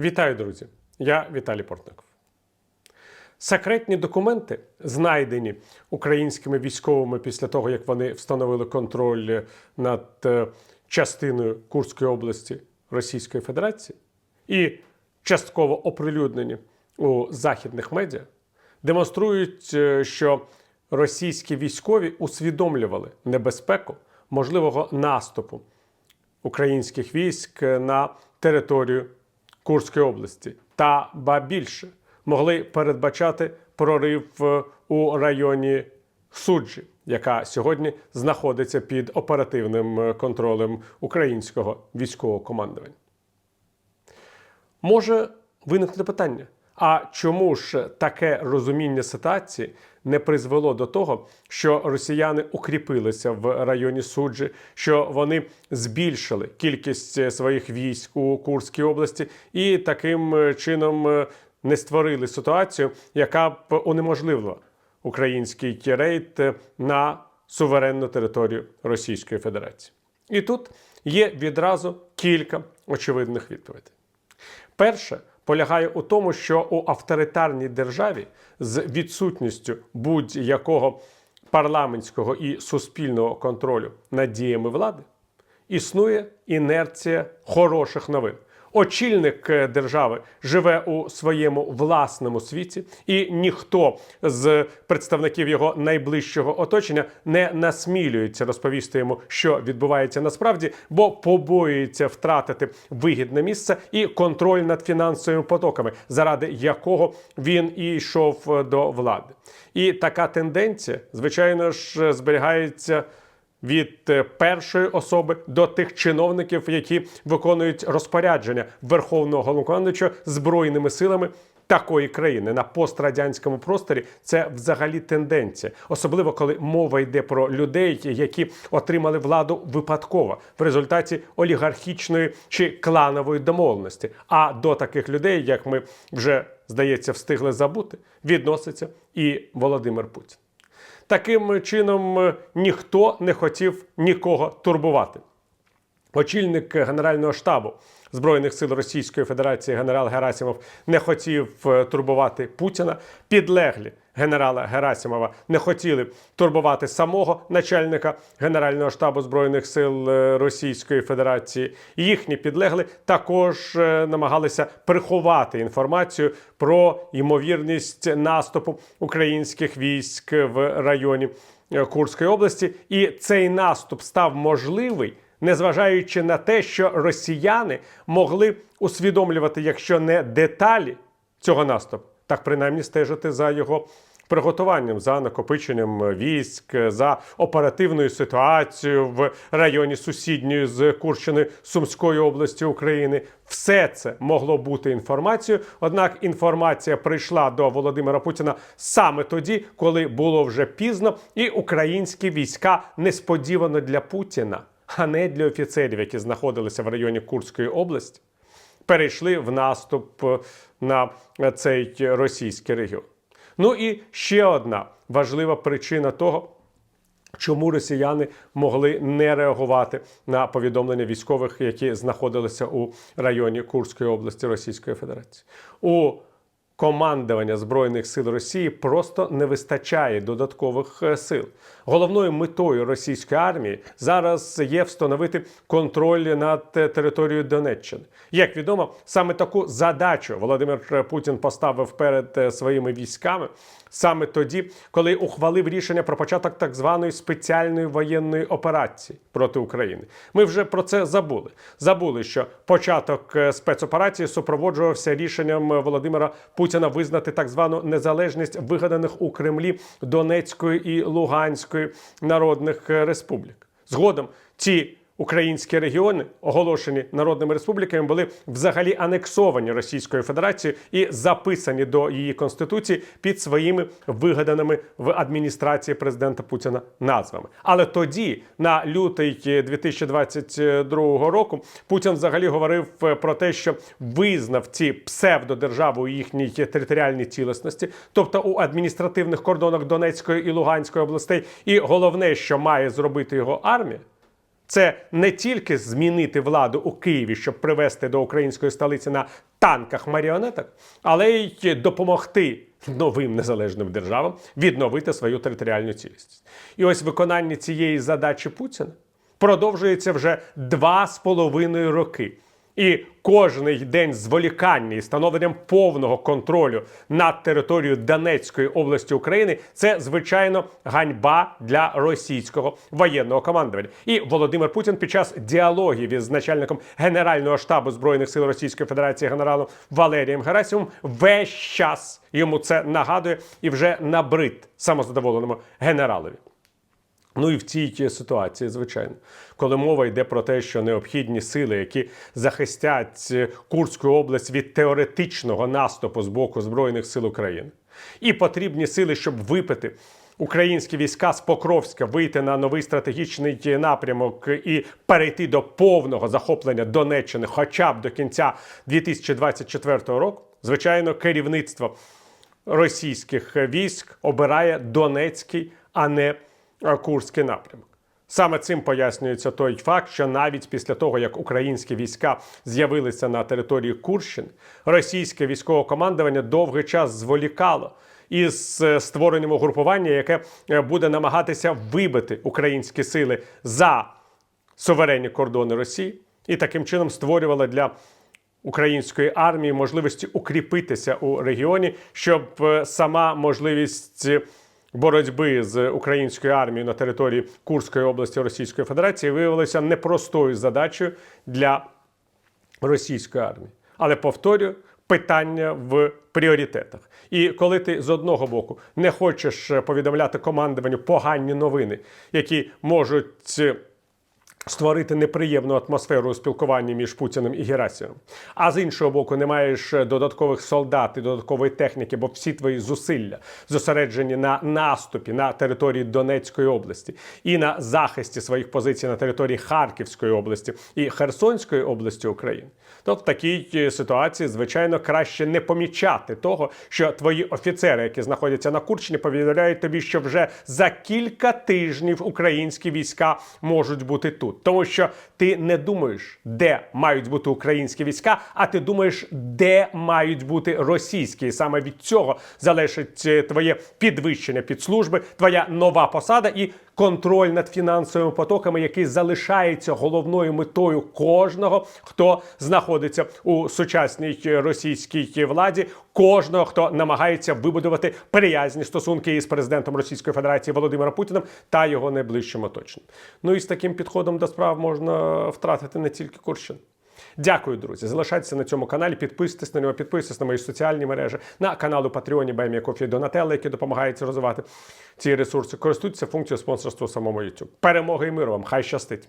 Вітаю, друзі! Я Віталій Портников. Секретні документи, знайдені українськими військовими після того, як вони встановили контроль над е, частиною Курської області Російської Федерації, і частково оприлюднені у західних медіа, демонструють, е, що російські військові усвідомлювали небезпеку можливого наступу українських військ на територію Курської області та ба більше могли передбачати прорив е, у районі Суджі, яка сьогодні знаходиться під оперативним е, контролем українського військового командування. Може виникнути питання: а чому ж таке розуміння ситуації не призвело до того, що росіяни укріпилися в районі Суджі, що вони збільшили кількість е, своїх військ у Курській області і таким е, чином е, не створили ситуацію, яка б унеможливила український рейд на суверенну територію Російської Федерації? І тут є відразу кілька очевидних відповідей. Перше полягає у тому, що у авторитарній державі з відсутністю будь-якого парламентського і суспільного контролю над діями влади існує інерція хороших новин. Очільник е, держави живе у своєму власному світі, і ніхто з представників його найближчого оточення не насмілюється розповісти йому, що відбувається насправді, бо побоюється втратити вигідне місце і контроль над фінансовими потоками, заради якого він і йшов е, до влади. І така тенденція, звичайно ж, зберігається від е, першої особи до тих чиновників, які виконують розпорядження Верховного Головнокомандуючого збройними силами. Такої країни на пострадянському просторі це взагалі тенденція, особливо коли мова йде про людей, які отримали владу випадково в результаті олігархічної чи кланової домовленості. А до таких людей, як ми вже здається, встигли забути, відноситься і Володимир Путін. Таким чином е, ніхто не хотів нікого турбувати. Очільник Генерального штабу Збройних сил Російської Федерації генерал Герасимов не хотів е, турбувати Путіна. Підлеглі генерала Герасимова не хотіли турбувати самого начальника Генерального штабу Збройних сил е, Російської Федерації. Їхні підлегли також е, намагалися приховати інформацію про ймовірність наступу українських військ в районі Курської області. І цей наступ став можливий незважаючи на те, що росіяни могли усвідомлювати, якщо не деталі цього наступу, так принаймні стежити за його приготуванням, за накопиченням військ, за оперативною ситуацією в районі сусідньої з Курщини Сумської області України. Все це могло бути інформацією. Однак інформація прийшла до Володимира Путіна саме тоді, коли було вже пізно, і українські війська несподівано для Путіна а не для офіцерів, які знаходилися в районі Курської області, перейшли в наступ е, на цей російський регіон. Ну і ще одна важлива причина того. Чому росіяни могли не реагувати на повідомлення військових, які знаходилися у районі Курської області Російської Федерації? У командування збройних сил Росії просто не вистачає додаткових е, сил. Головною метою російської армії зараз є встановити контроль над е, територією Донеччини. Як відомо, саме таку задачу Володимир Путін поставив перед е, своїми військами саме тоді, коли ухвалив рішення про початок так званої спеціальної воєнної операції проти України. Ми вже про це забули. Забули, що початок спецоперації супроводжувався рішенням Володимира Путіна визнати так звану незалежність вигаданих у Кремлі Донецької і Луганської народних республік. Згодом ці Українські регіони, оголошені народними республіками, були взагалі анексовані Російською Федерацією і записані до її конституції під своїми вигаданими в адміністрації президента Путіна назвами. Але тоді, на лютий 2022 року, Путін взагалі говорив про те, що визнав ці псевдодержави у їхній територіальній цілісності, тобто у адміністративних кордонах Донецької і Луганської областей. І головне, що має зробити його армія Це не тільки змінити владу у Києві, щоб привести до української столиці на танках маріонеток, але й допомогти новим незалежним державам відновити свою територіальну цілісність. І ось виконання цієї задачі Путіна продовжується вже два з половиною роки. І кожний день зволікання і становленням повного контролю над територією Донецької області України це звичайно ганьба для російського воєнного командування. І Володимир Путін під час діалогів із начальником Генерального штабу збройних сил Російської Федерації генералом Валерієм Герасимовим весь час йому це нагадує і вже набрид самозадоволеному генералові. Ну і в цій ситуації, звичайно, коли мова йде про те, що необхідні сили, які захистять е, Курську область від теоретичного наступу з боку Збройних сил України, і потрібні сили, щоб випити українські війська з Покровська, вийти на новий стратегічний напрямок і перейти до повного захоплення Донеччини, хоча б до кінця 2024 року, звичайно, керівництво російських військ обирає Донецький, а не Курський напрямок. Саме цим пояснюється той факт, що навіть після того, як українські війська з'явилися на території Курщини, російське військове командування довгий час зволікало із е, створенням угрупування, яке е, буде намагатися вибити українські сили за суверенні кордони Росії, і таким чином створювала для української армії можливості укріпитися у регіоні, щоб е, сама можливість боротьби з українською армією на території Курської області Російської Федерації виявилося непростою задачею для російської армії. Але повторюю, питання в пріоритетах. І коли ти з одного боку не хочеш повідомляти командуванню погані новини, які можуть створити неприємну атмосферу у спілкуванні між Путіним і Герасимом. А з іншого боку, не маєш додаткових солдат і додаткової техніки, бо всі твої зусилля зосереджені на наступі на території Донецької області і на захисті своїх позицій на території Харківської області і Херсонської області України. То в такій е, ситуації, звичайно, краще не помічати того, що твої офіцери, які знаходяться на Курщині, повідомляють тобі, що вже за кілька тижнів українські війська можуть бути тут, тому що ти не думаєш, де мають бути українські війська, а ти думаєш, де мають бути російські. І саме від цього залежить е, твоє підвищення під служби, твоя нова посада і контроль над фінансовими потоками, який залишається головною метою кожного, хто знаходиться у сучасній російській владі, кожного, хто намагається вибудувати приязні стосунки із президентом Російської Федерації Володимиром Путіним та його найближчим оточенням. Ну і з таким підходом до справ можна втратити не тільки Курщину. Дякую, друзі. Залишайтеся на цьому каналі, підписуйтесь на нього, підписуйтесь на мої соціальні мережі, на канал у Патреоні Баймія Кофі Донателла, які допомагають розвивати ці ресурси. Користуйтеся функцією спонсорства самому YouTube. Перемоги і миру вам! Хай щастить!